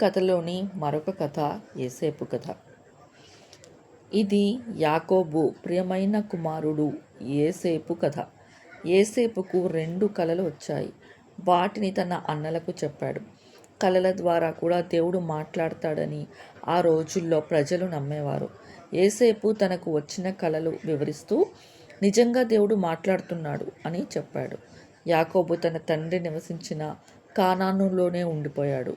కథలోని మరొక కథ ఏసేపు కథ. ఇది యాకోబు ప్రియమైన కుమారుడు ఏసేపు కథ. ఏసేపుకు రెండు కళలు వచ్చాయి. వాటిని తన అన్నలకు చెప్పాడు. కళల ద్వారా కూడా దేవుడు మాట్లాడతాడని ఆ రోజుల్లో ప్రజలు నమ్మేవారు. ఏసేపు తనకు వచ్చిన కళలు వివరిస్తూ నిజంగా దేవుడు మాట్లాడుతున్నాడు అని చెప్పాడు. యాకోబు తన తండ్రి నివసించిన కానానులోనే ఉండిపోయాడు.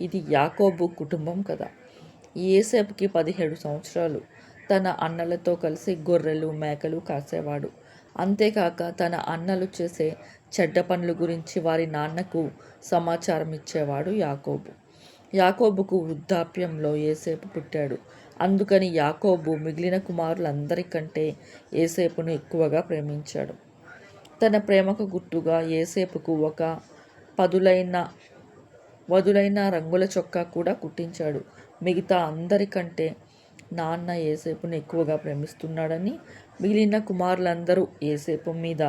ఇది యాకోబు కుటుంబం కదా. ఏసేపుకి పదిహేడు సంవత్సరాలు. తన అన్నలతో కలిసి గొర్రెలు మేకలు కాసేవాడు. అంతేకాక తన అన్నలు చేసే చెడ్డ పనుల గురించి వారి నాన్నకు సమాచారం ఇచ్చేవాడు యాకోబు. యాకోబుకు వృద్ధాప్యంలో ఏసేపు పుట్టాడు. అందుకని యాకోబు మిగిలిన కుమారులందరికంటే ఏసేపును ఎక్కువగా ప్రేమించాడు. తన ప్రేమకు గుర్తుగా ఏసేపుకు ఒక పదులైన వదులైన రంగుల చొక్కా కూడా కుట్టించాడు. మిగతా అందరికంటే నాన్న ఏసేపును ఎక్కువగా ప్రేమిస్తున్నాడని మిగిలిన కుమారులందరూ ఏసేపు మీద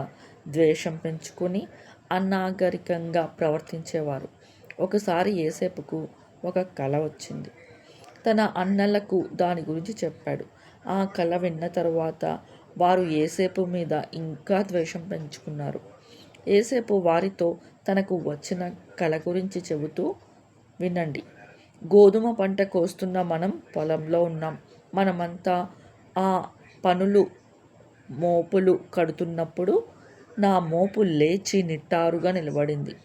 ద్వేషం పెంచుకొని అనాగరికంగా ప్రవర్తించేవారు. ఒకసారి ఏసేపుకు ఒక కళ వచ్చింది. తన అన్నలకు దాని గురించి చెప్పాడు. ఆ కళ విన్న తరువాత వారు ఏసేపు మీద ఇంకా ద్వేషం పెంచుకున్నారు. ఏసేపు వారితో తనకు వచ్చిన కళ గురించి చెబుతూ వినండి. గోధుమ పంట కోస్తున్న మనం పొలంలో ఉన్నాం. మనమంతా ఆ పనులు మోపులు కడుతున్నప్పుడు నా మోపు లేచి నిట్టారుగా నిలబడింది.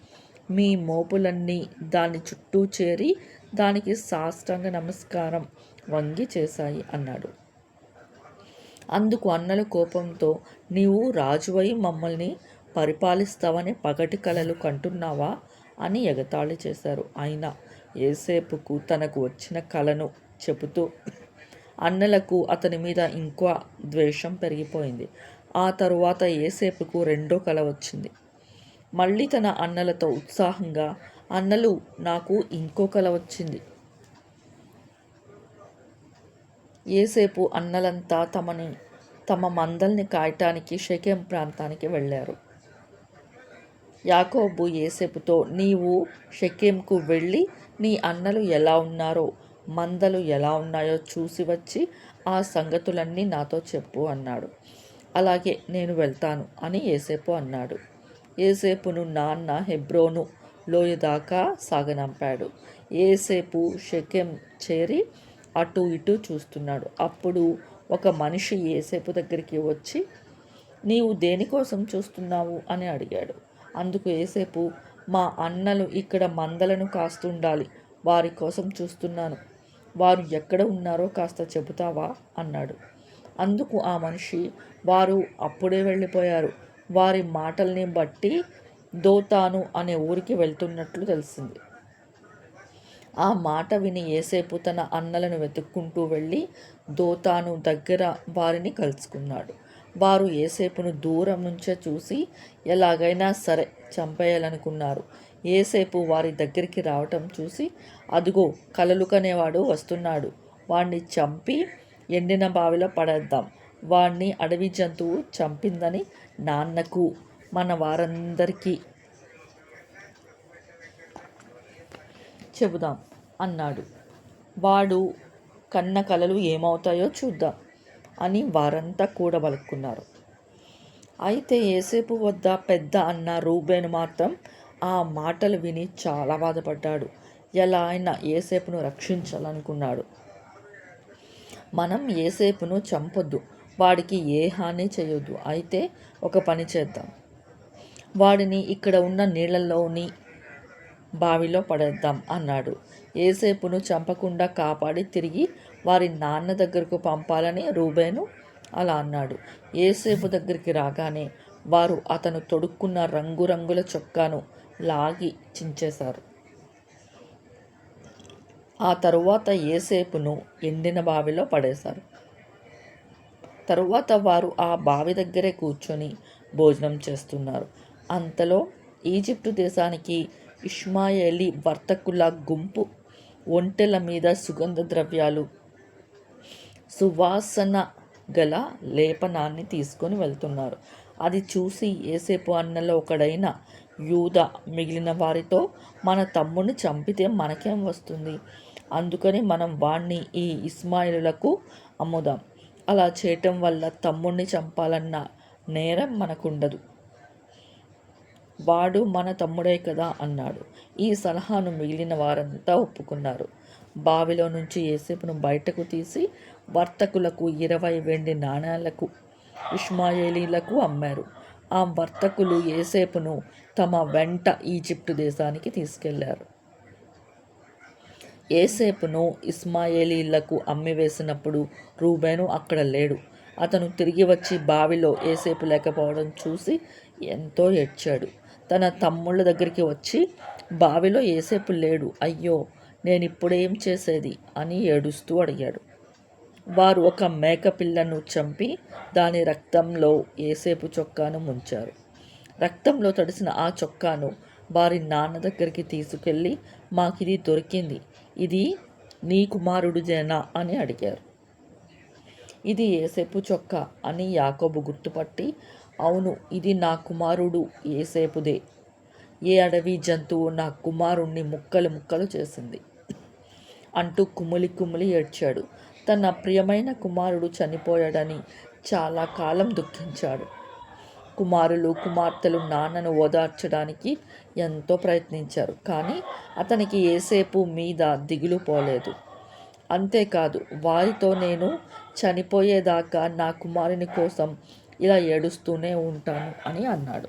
మీ మోపులన్నీ దాని చుట్టూ చేరి దానికి సాష్టాంగ నమస్కారం వంగి చేశాయి అన్నాడు. అందుకు అన్నల కోపంతో నీవు రాజువై మమ్మల్ని పరిపాలిస్తావని పగటి కలలు కంటున్నావా? అని ఎగతాళి చేశారు అయినా ఏసేపుకు తనకు వచ్చిన కలను చెబుతూ అన్నలకు అతని మీద ఇంకా ద్వేషం పెరిగిపోయింది. ఆ తరువాత ఏసేపుకు రెండో కల వచ్చింది. మళ్ళీ తన అన్నలతో ఉత్సాహంగా అన్నలు నాకు ఇంకో కల వచ్చింది. ఏసేపు అన్నలంతా తమని తమ మందల్ని కాయటానికి షెకెం ప్రాంతానికి వెళ్ళారు. యాకోబు ఏసేపుతో నీవు షెకెంకు వెళ్ళి నీ అన్నలు ఎలా ఉన్నారో మందలు ఎలా ఉన్నాయో చూసి వచ్చి ఆ సంగతులన్నీ నాతో చెప్పు అన్నాడు. అలాగే నేను వెళ్తాను అని ఏసేపు అన్నాడు. ఏసేపును నాన్న హెబ్రోను లోయ దాకా సాగనంపాడు. ఏసేపు షెకెం చేరి అటు ఇటు చూస్తున్నాడు. అప్పుడు ఒక మనిషి ఏసేపు దగ్గరికి వచ్చి నీవు దేనికోసం చూస్తున్నావు? అని అడిగాడు. అందుకు ఏసేపు మా అన్నలు ఇక్కడ మందలను కాస్తుండాలి. వారి కోసం చూస్తున్నాను. వారు ఎక్కడ ఉన్నారో కాస్త చెబుతావా? అన్నాడు. అందుకు ఆ మనిషి వారు అప్పుడే వెళ్ళిపోయారు. వారి మాటల్ని బట్టి దోతాను అనే ఊరికి వెళ్తున్నట్లు తెలిసింది. ఆ మాట విని ఏసేపు తన అన్నలను వెతుక్కుంటూ వెళ్ళి దోతాను దగ్గర వారిని కలుసుకున్నాడు. వారు ఏసేపును దూరం నుంచే చూసి ఎలాగైనా సరే చంపేయాలనుకున్నారు. ఏసేపు వారి దగ్గరికి రావటం చూసి అదుగో కలలుకనేవాడు వస్తున్నాడు. వాణ్ణి చంపి ఎండిన బావిలో పడేద్దాం. వాణ్ణి అడవి జంతువు చంపిందని నాన్నకు మన వారందరికీ చెబుదాం అన్నాడు. వాడు కన్న కలలు ఏమవుతాయో చూద్దాం. అని వారంతా కూడబలుక్కున్నారు. అయితే ఏసేపు వద్ద పెద్ద అన్న రూబేను మాత్రం ఆ మాటలు విని చాలా బాధపడ్డాడు. ఎలా అయినా ఏసేపును రక్షించాలనుకున్నాడు. మనం ఏసేపును చంపొద్దు. వాడికి ఏ హాని చేయొద్దు. అయితే ఒక పని చేద్దాం. వాడిని ఇక్కడ ఉన్న నీళ్ళల్లోని బావిలో పడేద్దాం అన్నాడు. ఏసేపును చంపకుండా కాపాడి తిరిగి వారి నాన్న దగ్గరకు పంపాలని రూబేను అలా అన్నాడు. ఏసేపు దగ్గరికి రాగానే వారు అతను తొడుక్కున్న రంగురంగుల చొక్కాను లాగి చించేశారు. ఆ తరువాత ఏసేపును ఎండిన బావిలో పడేశారు. తరువాత వారు ఆ బావి దగ్గరే కూర్చొని భోజనం చేస్తున్నారు. అంతలో ఈజిప్టు దేశానికి ఇష్మాయేలీ వర్తకుల గుంపు ఒంటెల మీద సుగంధ ద్రవ్యాలు సువాసన గల లేపనాన్ని తీసుకొని వెళ్తున్నారు. అది చూసి ఏసేపు అన్నలో ఒకడైన యూద మిగిలిన వారితో మన తమ్ముడిని చంపితే మనకేం వస్తుంది? అందుకని మనం వాణ్ణి ఈ ఇస్మాయిలులకు అమ్ముదాం. అలా చేయటం వల్ల తమ్ముణ్ణి చంపాలన్న నేరం మనకుండదు. వాడు మన తమ్ముడే కదా అన్నాడు. ఈ సలహాను మిగిలిన వారంతా ఒప్పుకున్నారు. బావిలో నుంచి ఏసేపును బయటకు తీసి వర్తకులకు ఇరవై వెండి నాణేలకు ఇష్మాయేలీలకు అమ్మారు. ఆ వర్తకులు ఏసేపును తమ వెంట ఈజిప్టు దేశానికి తీసుకెళ్ళారు. ఏసేపును ఇస్మాయేలీలకు అమ్మివేసినప్పుడు రూబేను అక్కడ లేడు. అతను తిరిగి వచ్చి బావిలో ఏసేపు లేకపోవడం చూసి ఎంతో ఏడ్చాడు. తన తమ్ముళ్ళ దగ్గరికి వచ్చి బావిలో ఏసేపు లేడు. అయ్యో నేను ఇప్పుడేం చేసేది? అని ఏడుస్తూ అడిగాడు. వారు ఒక మేకపిల్లను చంపి దాని రక్తంలో ఏసేపు చొక్కాను ముంచారు. రక్తంలో తడిసిన ఆ చొక్కాను వారి నాన్న దగ్గరికి తీసుకెళ్ళి మాకిది దొరికింది. ఇది నీ కుమారుడిదేనా అని అడిగారు. ఇది ఏసేపు చొక్కా అని యాకోబు గుర్తుపట్టి అవును ఇది నా కుమారుడు ఏసేపుదే. ఏ అడవి జంతువు నా కుమారుణ్ణి ముక్కలు ముక్కలు చేసింది? అంటూ కుమిలి కుమిలి ఏడ్చాడు. తన ప్రియమైన కుమారుడు చనిపోయాడని చాలా కాలం దుఃఖించాడు. కుమారులు కుమార్తెలు నాన్నను ఓదార్చడానికి ఎంతో ప్రయత్నించారు కానీ అతనికి ఏసేపు మీద దిగులు పోలేదు. అంతేకాదు వారితో నేను చనిపోయేదాకా నా కుమారుని కోసం ఇలా ఏడుస్తూనే ఉంటాను అని అన్నాడు.